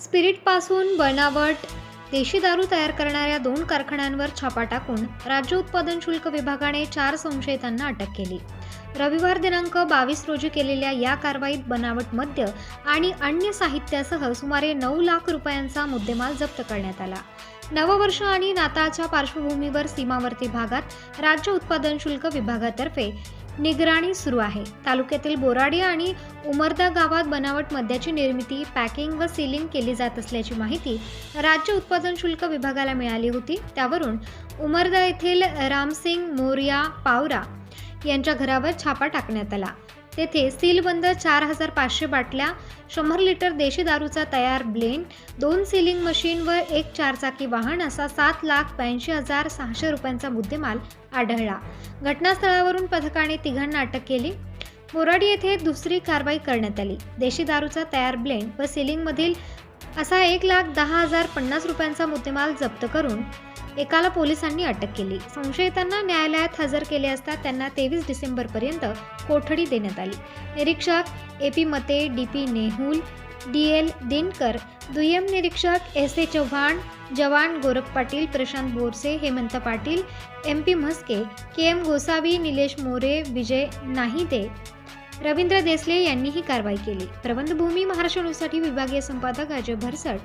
स्पिरिटपासून बनावट देशी दारू तयार करणाऱ्या दोन कारखान्यांवर छापा टाकून राज्य उत्पादन शुल्क विभागाने चार संशयितांना अटक केली. रविवार दिनांक बावीस रोजी केलेल्या या कारवाईत बनावट मद्य आणि अन्य साहित्यासह सुमारे नऊ लाख रुपयांचा मुद्देमाल जप्त करण्यात आला. नववर्ष आणि नाताळच्या पार्श्वभूमीवर सीमावर्ती भागात राज्य उत्पादन शुल्क विभागातर्फे निगराणी सुरू आहे. तालुक्यातील बोराडी आणि उमरदा गावात बनावट मद्याची निर्मिती पॅकिंग व सीलिंग केली जात असल्याची माहिती राज्य उत्पादन शुल्क विभागाला मिळाली होती. त्यावरून उमरदा येथील रामसिंग मोर्या पावरा यांच्या घरावर छापा टाकण्यात आला. तेथे सीलबंद चार हजार पाचशे बाटल्या शंभर लिटर देशी दारूचा तयार ब्लेंड दोन सिलिंग मशीन व एक चारचाकी वाहन असा सात लाख ब्याऐंशी हजार सहाशे रुपयांचा मुद्देमाल आढळला. घटनास्थळावरून पथकाने तिघांना अटक केली. मोराडी येथे दुसरी कारवाई करण्यात आली. देशी दारूचा तयार ब्लेंड व सिलिंगमधील असा एक लाख दहा हजार पन्नास रुपयांचा मुद्देमाल जप्त करून एकाला पोलिसांनी अटक केली. संशयितांना न्यायालयात हजर केले असता त्यांना तेवीस डिसेंबरपर्यंत कोठडी देण्यात आली. निरीक्षक A P Mate D P Nehul D L Dinkar दुय्यम निरीक्षक एस ए चव्हाण जवान Gorakh Patil Prashant Borse Hemant Patil M P Mhaske K M Gosavi Nilesh More Vijay Nahide Ravindra Desale यांनी ही कारवाई केली. प्रबंधभूमी महाराष्ट्र न्यूजसाठी विभागीय संपादक अजय भरसट